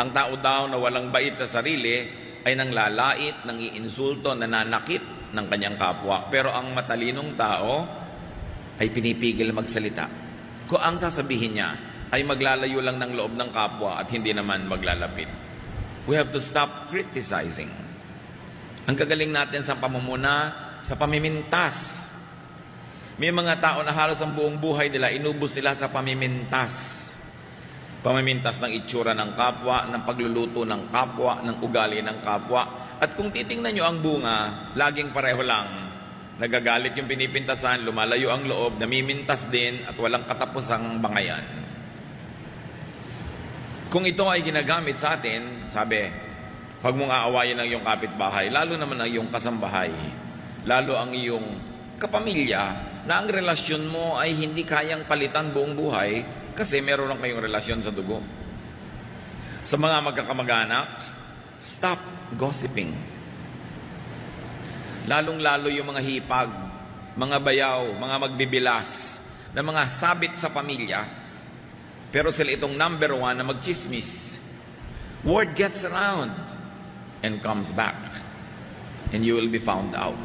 Ang tao daw na walang bait sa sarili ay nang lalait, nang iinsulto, nananakit ng kanyang kapwa. Pero ang matalinong tao ay pinipigil magsalita. Kung ang sasabihin niya ay maglalayo lang ng loob ng kapwa at hindi naman maglalapit. We have to stop criticizing. Ang gagaling natin sa pamumuna, sa pamimintas. May mga tao na halos ang buong buhay nila inubos nila sa pamimintas. Pamimintas ng itsura ng kapwa, ng pagluluto ng kapwa, ng ugali ng kapwa. At kung titingnan nyo ang bunga, laging pareho lang. Nagagalit yung pinipintasan, lumalayo ang loob, namimintas din at walang katapusang bangayan. Kung ito ay ginagamit sa atin, sabi, huwag mong aawayin ang iyong kapitbahay, lalo naman ang iyong kasambahay, lalo ang iyong kapamilya, na ang relasyon mo ay hindi kayang palitan buong buhay kasi meron lang kayong relasyon sa dugo. Sa mga magkakamag-anak, stop gossiping. Lalong-lalo yung mga hipag, mga bayaw, mga magbibilas, na mga sabit sa pamilya, pero sila itong number one na magchismis. Word gets around and comes back. And you will be found out.